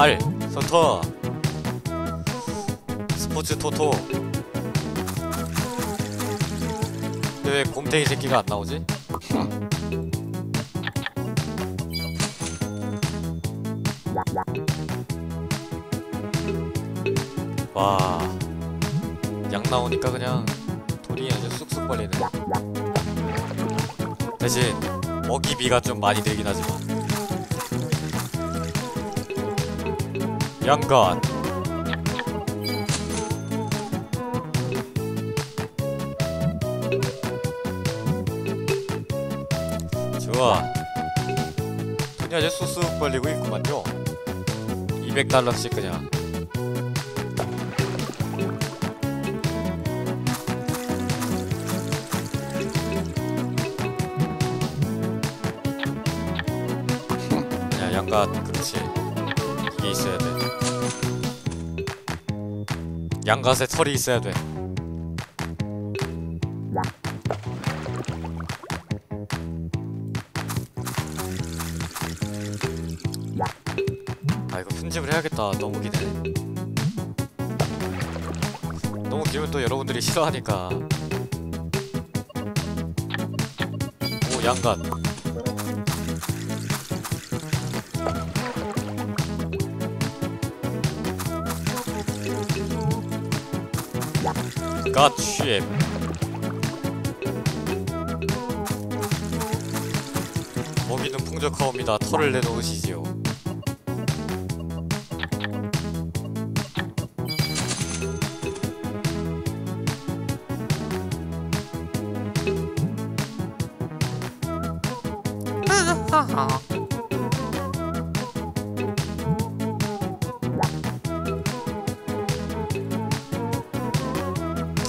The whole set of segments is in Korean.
알 서터 스포츠 토토 근데 왜 곰탱이 새끼가 안 나오지? 와, 양 나오니까 그냥 돌이 아주 쑥쑥 벌리네. 대신 먹이비가 좀 많이 들긴 하지만. 양간. 좋아. 돈이 아주 쑥쑥 벌리고 있구만요. 200달러씩 그냥. 야 양가 그렇지 양갓에 털이 있어야 돼. 아 이거 편집을 해야겠다. 너무 기네 너무 길면 또 여러분들이 싫어하니까. 오 양갓 갓 쉣. 먹이는 풍족하옵니다. 털을 내놓으시지요.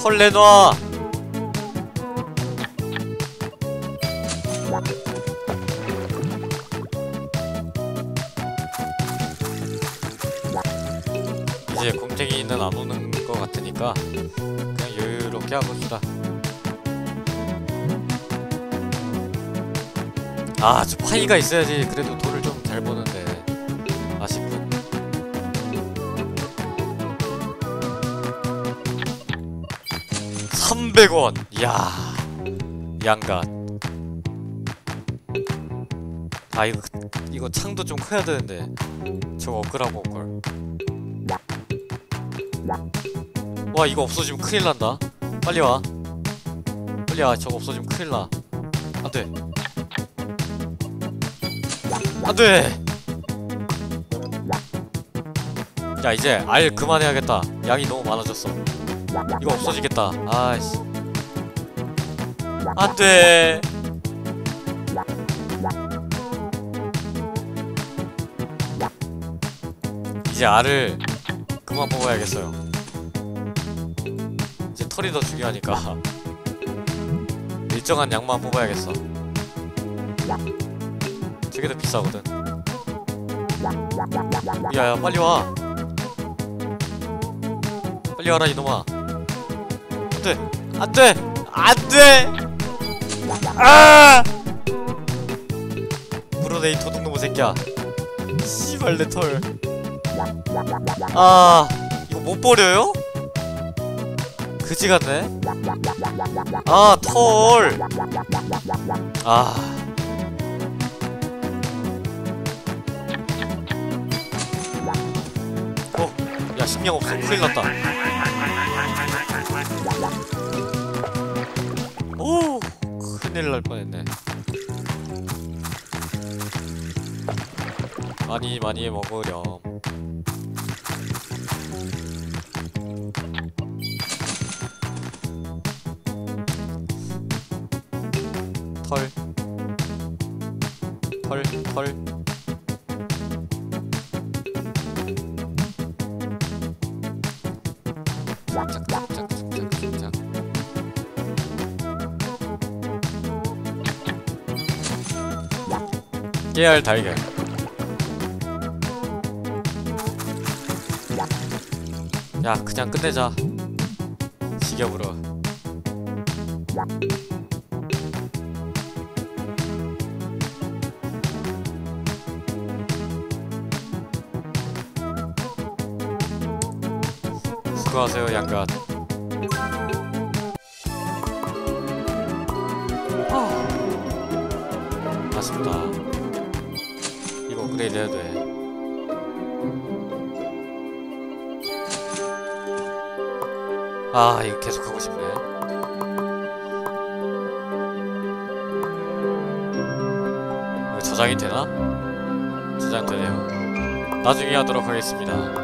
털 내놔! 이제 곰탱이는 안 오는 것 같으니까 그냥 여유롭게 하봅시다. 아, 저 파이가 있어야지 그래도 돈을 좀잘 버는데 300원. 야 양갓 아 이거 이거 창도 좀 커야 되는데 저거 업그라고 올걸. 와 이거 없어지면 큰일난다. 빨리 와. 빨리 와 저거 없어지면 큰일나. 안돼. 안돼! 야 이제 아예 그만해야겠다. 양이 너무 많아졌어. 이거 없어지겠다. 아이씨. 안돼. 이제 알을 그만 뽑아야겠어요. 이제 털이 더 중요하니까. 일정한 양만 뽑아야겠어. 저게 더 비싸거든. 야야 빨리 와. 빨리 와라 이놈아 안돼. 안돼. 안돼. 아! 물어내 이 도둑놈의 새끼야. 씨발 내털아 이거 못 버려요? 그지 같네. 아털아. 어, 야 없어. 큰일 났다 오 큰일 날 뻔했네. 많이 많이 먹으렴. 털. 털, 털. 짝짝짝 깨알 달걀. 야, 그냥 끝내자. 지겨불어. 수고하세요 양갓 맞습니다 업그레이드 해야 돼 아, 이거 계속 하고 싶네. 이거 저장이 되나? 저장 되네요. 나중에 하도록 하겠습니다.